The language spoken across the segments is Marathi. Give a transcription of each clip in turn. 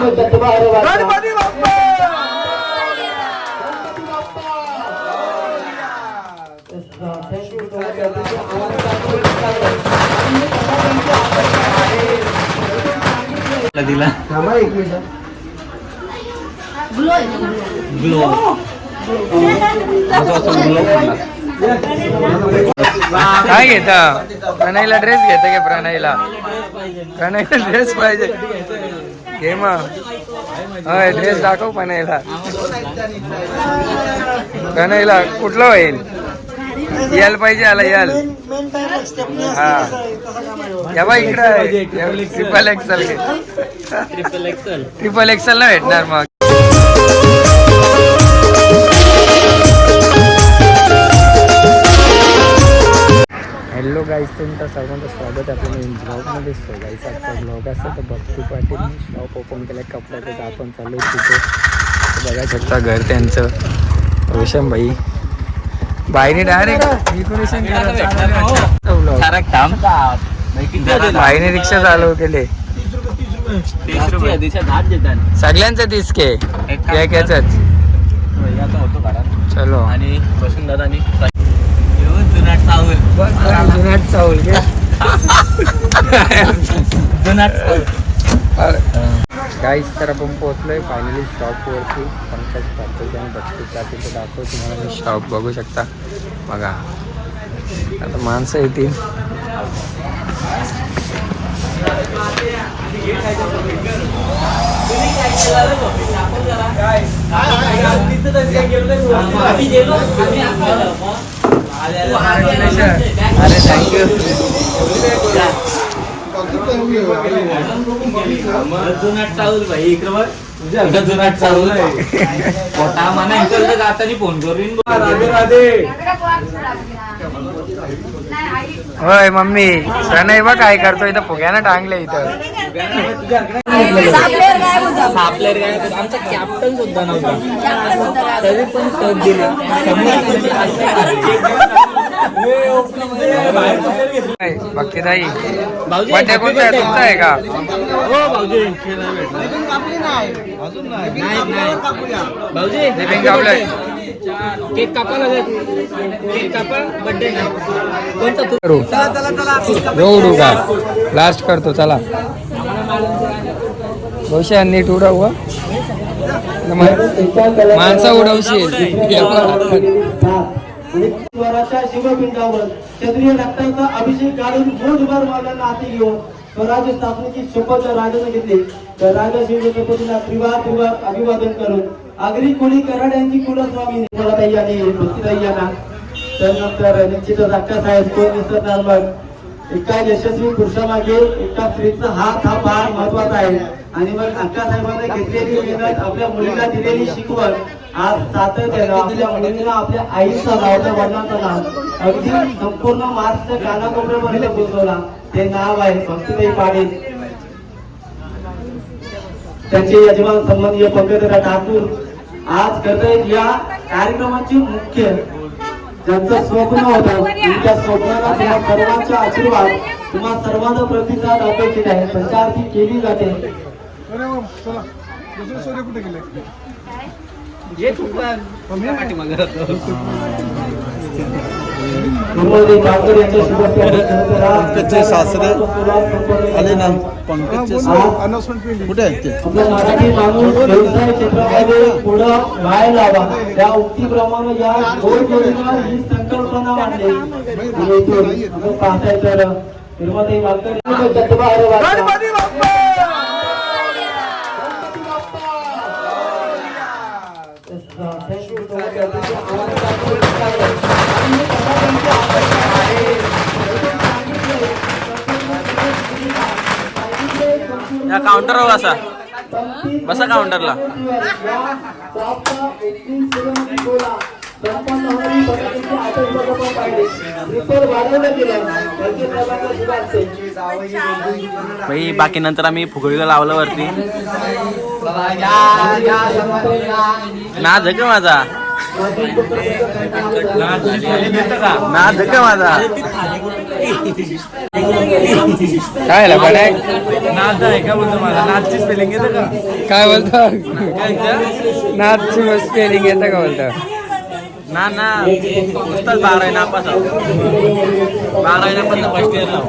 गणपती बाप्पा! दिला. थांबा एक मिनिट. ग्लो काय घेता? प्रणयला ड्रेस घेता का प्रणयला? प्रणयला ड्रेस पाहिजे. घे मग. होय ड्रेस दाखव प्रणयला प्रणयला कुठलं होईल? यल पाहिजे आला यल हा. या बा इकडे. ट्रिपल एक्सल घे ट्रिपल एक्सल ट्रिपल एक्सल ला भेटणार मग. हॅलो गाईज तुमचं सर्वांचं स्वागत आहे आपण ब्लॉगमध्ये. सो गाईज आजचा ब्लॉग असतो तर भक्ती पाटील शॉप ओपन केलं कपड्याचं तर आपण चालू आहे तिथे. बघा शकता घर त्यांचं. रोशन भाई बाईने डायरेक्ट डेकोरेशन ठरक थांब बाईने रिक्षा चालू केले. सगळ्यांचं दिसके काढा चलो. आणि बसून दादा आणि जुनाट चावल गाईस तर आपण पोहोचलोय फायनली शॉपवरती पंकज पाटील आणि बक्षीस पाटील दाखव तुम्हाला. मी शॉप बघू शकता. बघा. आता माणसं येतील. अरे थँक्यू जुनाट चावल पोटा म्हणा इकडं जाताना फोन करून. होय मम्मी. प्रणय बघ काय करतो इथं? फुग्यानं टांगले इथं. आपल्या काय आमचा कॅप्टन सुद्धा नव्हता तरी पण टच दिला बाकी ताई बड्डे कोणता आहे तुमचा आहे का हो भाऊजी नाही. नाही भाऊजी कापलंय केक कापा कोणता तू? उडू लास्ट करतो चला. बहुशा नीट उडव हं. माणसं उडवशील. स्वराच्या शिवपिंडावर क्षत्रिय रक्ताचा अभिषेक घालून मोठभर मावल्यांना हाती घेऊन स्वराज्य स्थापनेची शपथ राजाने घेतली. तर राजा शिवछत्रपतींना त्रिवार त्रिवार अभिवादन करून आगरी कोणी कराड यांची कुलस्वामी निर्मलाताई आणि भक्तीताई यांना त्यानंतर निश्चितच अक्का साहेब कोण विसरणार मग एका यशस्वी पुरुषामागे एका स्त्रीचा हात हा फार महत्त्वाचा आहे. आणि मग अक्का साहेबांना घेतलेली मेहनत आपल्या मुलीला दिलेली शिकवण आज सातत्यानं आपल्या मुलींना आपल्या आईचा लावता वडिलांचा नाव. अगदी संपूर्ण महाराष्ट्र कानाकोपऱ्यापर्यंत पोहोचवला. ते नाव आहे भक्तीताई पाटील. त्यांचे यजमान संबंधीय पंकजरा ठाकूर. आज करतायत या कार्यक्रमाची मुख्य ज्यांचं स्वप्न होतं त्या स्वप्नाला तुम्हा सर्वांचा आशीर्वाद तुम्हा सर्वांचा प्रतिसाद अपेक्षित आहे संचारती केली जाते. ठाकूर यांच्या पंकजचे सासरे आले ना पंकजचे आज कुठे आहेत ते आपला मराठी माणूस व्यवसाय क्षेत्रामध्ये पुढं व्हायला हवा त्या उक्तीप्रमाणे या गोड जोडीला ही संकल्पना मांडली आणि इथून आपण पाहताय तर निर्मलदेव या काउंटरवर बसा. बसा काउंटरला भाई बाकी नंतर आम्ही फुगडीला लावलं वरती. ना झग माझा? ना धक्का माझा. काय आला पण नाद आहे का बोलतो मला नादची स्पेलिंग येतं का? काय बोलतो? नाथची स्पेलिंग येतं का बोलतो? ना ना. नुसताच बारा आहे. नापास आहो. बारा आहे नापास फर्स्ट इयर लाव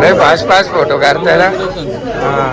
लय पास पास फोटो काढताय ना। हा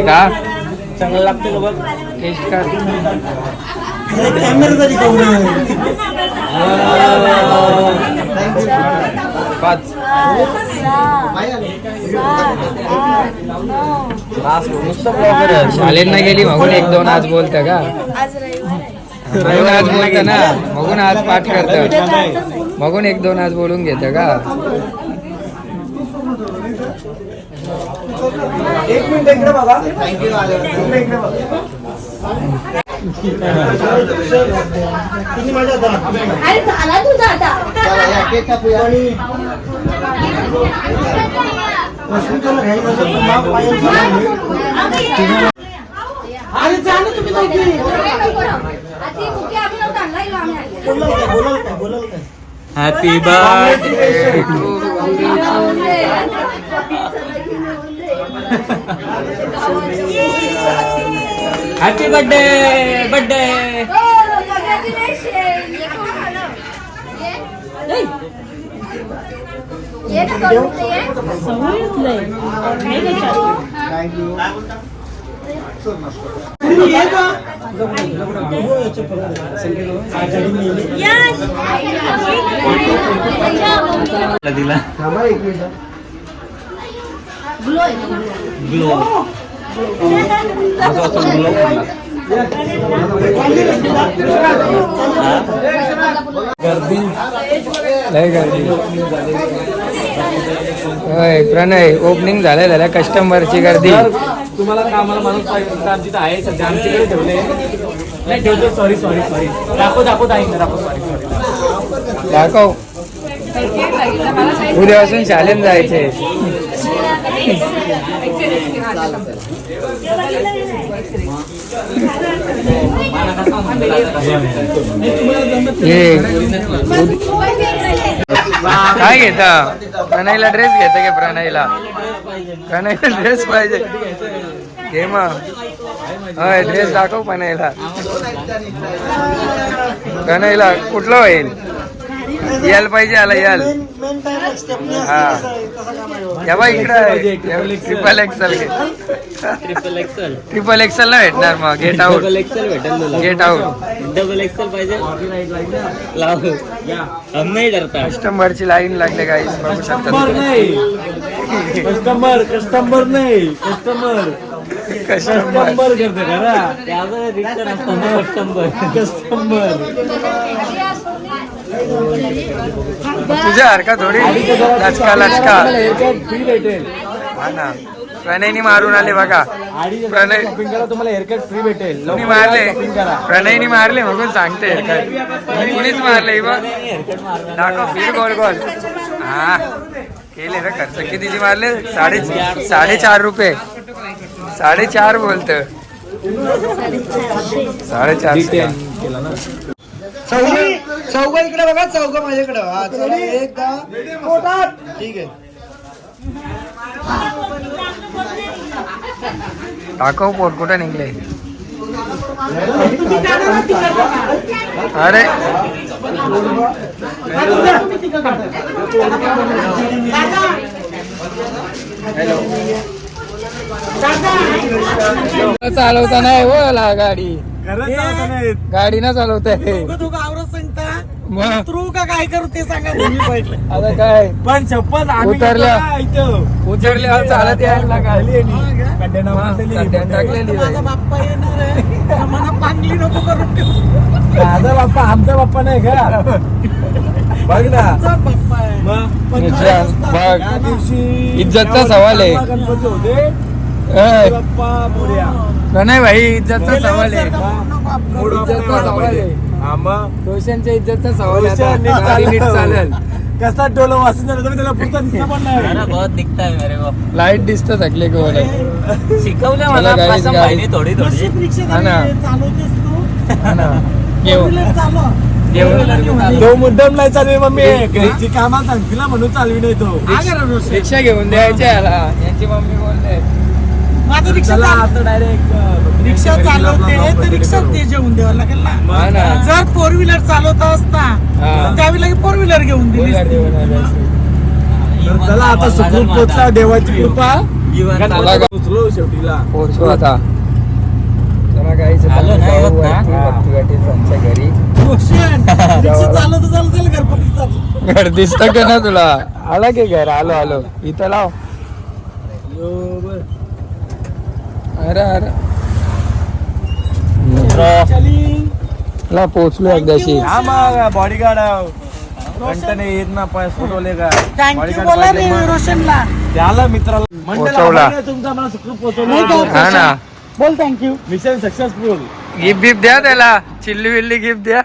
का? चांगलं लागतं का बघ टेस्ट कर पाच. शालेंना गेली मगून एक दोन आज बोलत का? मगून आज बोलत ना? मगून आज पाठ करत मगून एक दोन आज बोलून घेत का? अरे झाला तुझा आता. अरे झालं तुम्ही मुख्य अभिनव आणलाय का आम्ही happy birthday happy birthday birthday दिला ग्लो लय गर्दी होय प्रणय ओपनिंग झालंय झाल्या. कस्टमरची गर्दी. तुम्हाला कामाला माणूस पाहिजे आमची तर आहे सध्या आमच्याकडे ठेवले. नाही ठेवतो. सॉरी सॉरी सॉरी दाखव दाखव दाखव दाखव. सॉरी सॉरी दाखव. उद्यापासून शाळेत जायचे काय घेता? प्रणयला ड्रेस घेता का प्रणयला? प्रणयला ड्रेस पाहिजे. घे मग. होय ड्रेस दाखव प्रणयला. प्रणयला कुठला होईल? याल पाहिजे आला याल. हा. इकडं triple axle triple axle triple axle ना भेटणार मग. गेट आउट डबल एक्सल भेटेल गेट आउट डबल एक्सल पाहिजे. नाही डरता. कस्टमरची लाईन लागले काही बघू शकता कस्टमर कस्टमर नाही. कस्टमर कस्टमर करते ना कस्टमर कस्टमर तुझ्या हरका थोडी. लचका लचका. हा ना. प्रणयनी मारून आले बघा. प्रणय तुम्हाला हेअरकट फ्री भेटेल कुणी मारले? प्रणयनी मारले म्हणून सांगते. कुणीच मारले बघ दाखव फिर गोल गोल. हा. केले ना खर्च. कितीची मारले? साडे साडेचार रुपये. साडेचार बोलत. साडेचार केला ना. चौघ चौघ इकडे बघा चौघ माझ्याकडे. हा चला एकदा. ठीक आहे. दाखव पोट कुठे निघले? अरे. चालवता नाही हो ला गाडी. गाडी ना चालवता मग तू का काय करू ते सांगा तुम्ही पहिले आता काय पण शपथ आम्ही उतरल्या. गेलो ना इथं. उतरल्यावर चालत यायला खाली आहे नी. मग खड्ड्यानं बसलेली. खड्ड्यात टाकलेली माझा. बाप्पा येणार आहे आम्हाला पांगली नको करून ठेवू. माझा बाप्पा आमचा बाप्पा नाही का बघ ना बाप्पा आहे मग पण इज्जत, काय असतं? बघ. दिवशी इज्जतचा सवाल आहे. गणपती होते ए, बाप्पा मोरया प्रणय भाई इज्जतचा सवाल आहे मूड इज्जतचा सवाल. आहे हा मग रोशनच्या इज्जतचा सवाल आहे रोशन नीट आता. गाडी नीट चालेल. चालेल. कसा डोलं वाचून झालं तुम्ही? त्याला पुढचा दिसता पण नाही. लाइट दिसत थकले का बोला शिकवलं मला guys, कसं guys. माहिती थोडी थोडी. नशीब हा ना. चालवतेस तू? हा ना. Four घेऊ wheeler तो मुद्दाम नाही चालवी मम्मी. घरची कामात सांगतील म्हणून चालवी नाही तो. रिक्षा घेऊन द्यायची याला. यांची मम्मी बोलते माझं रिक्षा आता डायरेक्ट रिक्षा चालवते तर रिक्षा ते जेवून द्यावं लागेल ना. ना. जर फोर व्हीलर चालवत असता हा. तर त्यावेळी फोर व्हीलर घेऊन दिली. चला आता सुखरूप पोचला देवाची कृपा. चला गा- पोचलो शेवटीला. पोहोचू आता. घर. दिसत का ना तुला? आला की घर? आलो आलो. इथं लाव. अरे अरे. ला पोहोचलो एकदाशी हा मग बॉडीगार्ड कंटने येत ना पाय फोटोले का? थँक्यू बोला रे रोशनला. त्याला मित्राला पोहोचवला. मंडळाला तुमचा मला सुखरूप पोहोचवला. हा ना. बोल thank you mission successful gift बिफ्ट द्या त्याला. चिल्ली बिल्ली गिफ्ट द्या.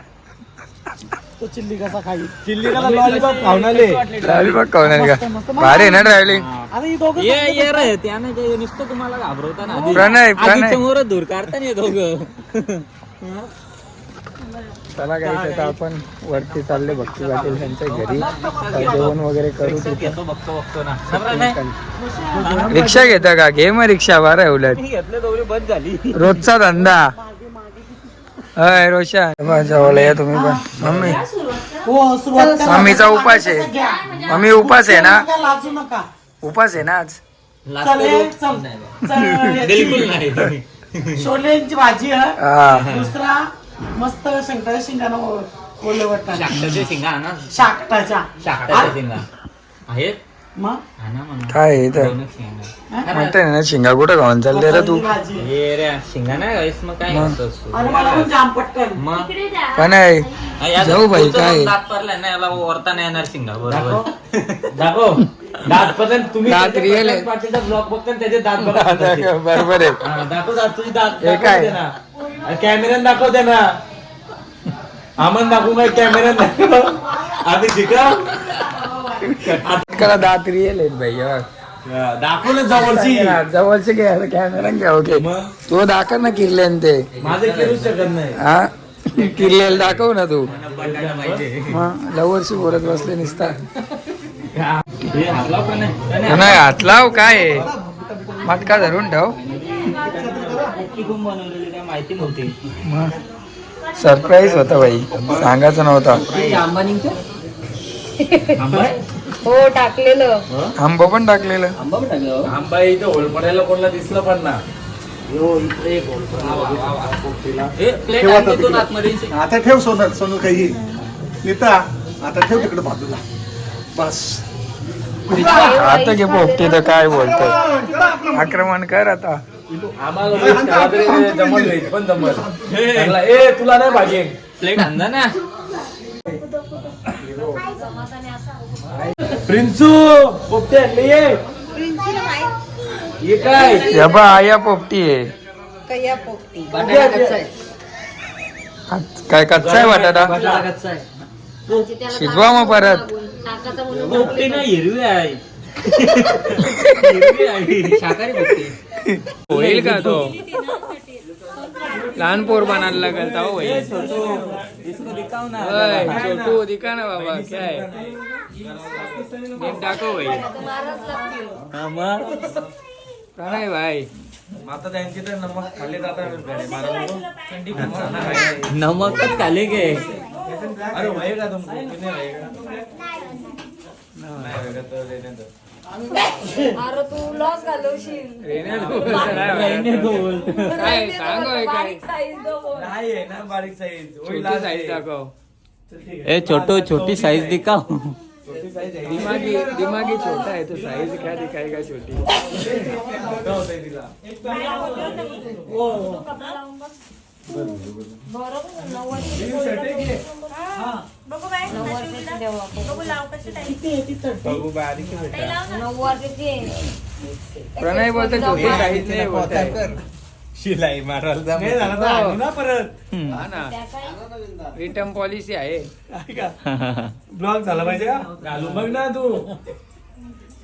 तो चिल्ली कसा खाई चिल्ली कसा लॉलीपॉप खावणाले बघ कोण का? भारी आहे ना ड्रायव्हिंग आता ही दोघं ये ये रे त्याने नुसतं तुम्हाला घाबरवताना आधी प्रणय प्रणय. समोर दूर काढता नाही दोघं. चला काय आता आपण वरती चालले भक्ती पाटील त्यांच्या घरी. तर जेवण वगैरे करू तिथे? घेतो बघतो बघतो ना. हा, प्रणय. रिक्षा घेता का? घे मग रिक्षा बरं आहे उलट. मी घेतलं दोघी बंद झाली. रोजचा धंदा. अय रोशन. जवळ या तुम्ही पण. मम्मी. हो सुरुवात करा. मम्मीचा उपास आहे. मम्मी उपास आहे ना? नका लाजू नका. उपास आहे ना आज? चल हे, चल. चल, बिलकुल याची नाही. छोलेंची भाजी आहे हा. दुसरा मस्त शंकरा शिंगानं ओले वाटतात शाकटाचे शिंगा ना शाकटाच्या. शाकटाचे शिंगा. आहेत? मग? हा काय आहे शिंगा म्हणते ना शिंगा कुठं खाऊन चालते रे तू? भाजी ये रे शिंगा नाही मग काय मग. करतोस अरे मला पण जाम पटकन. मग? पण आहे या जाऊ बाई, पुढचं काय? दात पडलाय ना याला वरता नाही येणार शिंगा बरोबर? दाखव. दात पर्यंत तुम्ही दात real आहे. पाटीलचा ब्लॉग बघता आणि त्याचे दात बघा. बरोबर आहे. हा, दाखव दात तुझी दात हे काय? दाखव दे ना. कॅमेऱ्यात दाखव दे ना. आम्हाला दाखवू काय कॅमेऱ्यात दाखव. आम्ही शिकव कला दात रिअल आहेत भाई हे बघ. दाखव ना जवळची जवळचे घ्या कॅमेरा घ्या ओके? तो दाखव ना किल्ल्यान ते. माझे करू शकत नाही. हा? किल्ल्याला दाखव ना तू. लवरशी बोलत बसले निसता. हे. नाही? हात लाव काय? आहे? मटका धरून ठेव. कुठून बनवलेली काय माहिती नव्हती. सरप्राईज होता भाई सांगायचं नव्हता हो टाकलेलं. आंबा पण टाकलेलं. आंबा इथं होल पडायला कोणाला दिसलं पण ना. हे आता ठेव सोनल सोनू काही. नीता आता ठेव तिकडे बाजूला. बस. आता घे पोपटी तर काय बोलतोय? आक्रमण कर आता. आम्हाला जमल पण जमल. ए तुला नाही भाजी. प्लेट आणला ना. प्रिन्सू पोपटे आणले ये. ये काय? या बा आया पोपटी आहे. काय कच्चा आहे बटाटा? शिजवा मग परत. पोपटी ना हिरवी आहे. हिरवी आहे. शाकाहारी पोपटी. होईल का तो? लहान पोर बनायला लागल ओय, छोटू दिखा ना बाबा काय नीट दाखव भाई. प्रणय भाई. आता त्यांची तर नमक खाल्ले जातात नमकच खाले गे अरे वय का नाही तो लेने दो अरे तू लॉस घालवशील काय सांग होय काय बारीक size दो बोल. नाही आहे ना बारीक साईज छोटी साईज दाखव. ए छोटो छोटी साइज़ दिखाओ. छोटी साईज आहे. दिमागी दिमागी छोटा आहे तो साईज क्या दिखाएगा छोटी? मोठं होतंय? तिला बरोबर. बघू प्रणय बोलते छोटी साईज नाही बोलताय शिलाई मारायला नाही झाला तर आणू ना परत. हा ना. रिटर्न पॉलिसी आहे. ब्लॉग झाला पाहिजे का? घालू. बघ ना तू.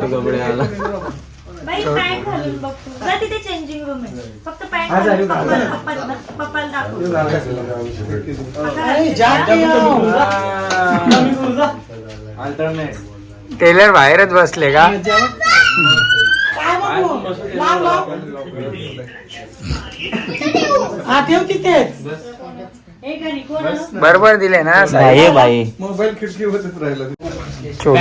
छोटू कपडे वाला बाई पॅन्ट घालून बघतो. जा तिथे चेंजिंग रूम आहे. फक्त पॅन्ट घालून पप्पाला- पप्पाला पप्पाला दाखव. टेलर बाहेरच बसले का? हे घरी कोण आलं? बरोबर दिले ना भाई बाई. छोटू.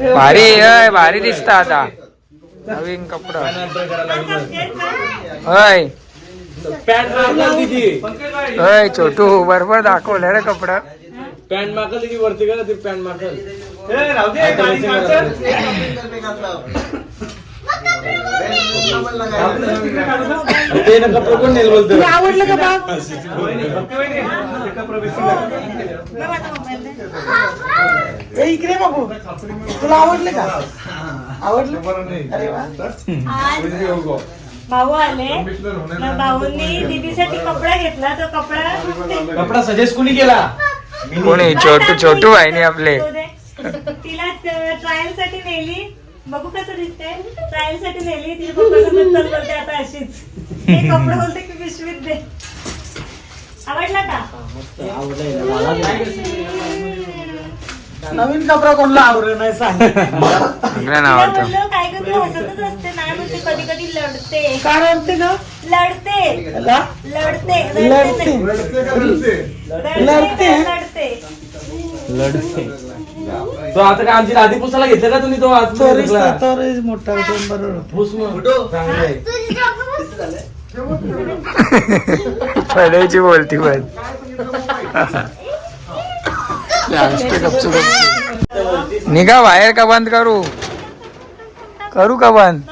भारी अय भारी दिसत आता. नवीन कपडा. अय अय छोटू बरोबर दाखवलं रे कपडा. पॅन्ट मागल तिची वरती करा ती पॅन्ट मागल ते ना कपडे कोण नेल बोलतो आवडलं का बाग इकडे बघू. तुला आवडले का? आवडलं? अरे वा. भाऊ आले. मग भाऊंनी दीदीसाठी कपडा घेतला तो कपडा कपडा सजेस्ट कुणी केला? कोणी? छोटू छोटू भाईने आपले. तो. तिला ट्रायलसाठी नेली. बघू कसं दिसते ट्रायलसाठी नेली. चल बोलते आता अशीच. हे कपडे बोलते की पिशवीत दे. आवडला का? नवीन कपडा कोणला आवडलं नाही सांग. चांगलं तिला नाव होतं म्हणलं काय ग तू हसतच असते नाही म्हणते कधी कधी लढते. काय आवडते का लढते? लढते. लढते. लढते. लढते. लढते. तो आता काय आमची आधी पुसायला घेतलं का तुम्ही तो आज मोठा बरोबर पुस मग. चांगलं आहे. बोलती पण. निघा बाहेर का बंद करू? करू का बंद.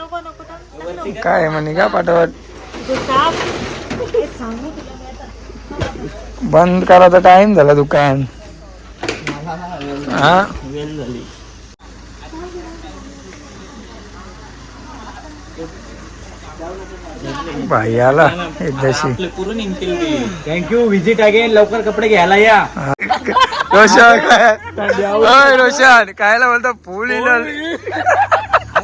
काय मग निघा पाठवत. बंद करायचा टाइम झाला दुकान. हा? बाई आला एकदाशी थँक्यू विजिट अगेन लवकर कपडे घ्यायला या. रोशन ओय रोशन कायला बोलतो फुल इनल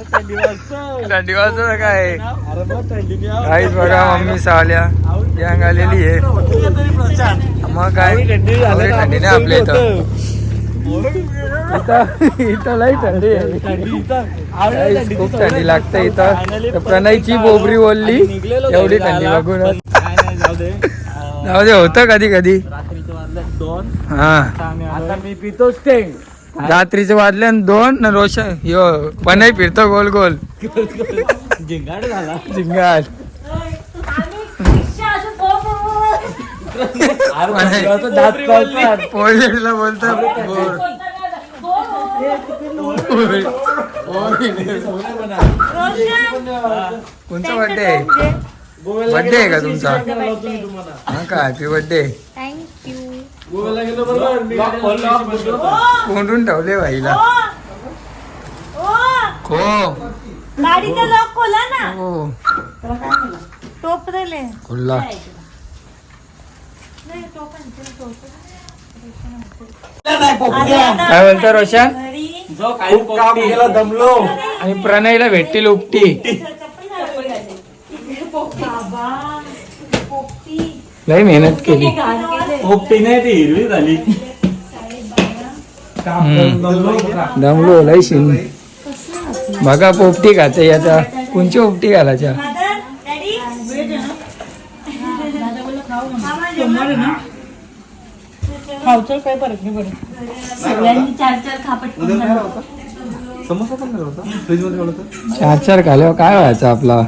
थंडी वाजतो. काय? काहीच बघा मम्मी सावल्या. गँग आलेली आहे. मग काय? थंडी नाही आपल्या इथं. इथं लई थंडी आहे. खूप थंडी लागते. इथं. प्रणयची बोबरी बोलली. एवढी थंडी बघून जाऊ दे. होतं कधी कधी हा. आता मी पितोच ते रात्रीचे वाजले आणि दोन न रोशन यो पनई फिरतो गोल गोल. जिंगाड झाला. पोलीसला बोलतो बर्थडे बर्थडे आहे का तुमचा? हा का? हॅपी बर्थडे थँक्यू गोव्याला गेलो बरोबर मी गाडीला कोंडून ठेवले भाईला. ओ खो. गाडीचा लॉक खोला ना. हो टोप दिले खुल्ला. नाही टोपण टोप काय बोलतो रोशन? जो काही काम केला दमलो. आणि प्रणयला भेटतील उपटी बाबा पोपटी लय मेहनत केली. पोपटी नाही ती हिरवी झाली. दमलो लय शिन बघा पोपटी खाते याचा. कोणची पोपटी घालायच्या मदर डॅडी मामा जेवण? सगळ्यांनी चार चार खापट समोसा पण होता? फ्रीजमध्ये ठेवला होता? चार चार खाल्यावर काय व्हायचं आपला?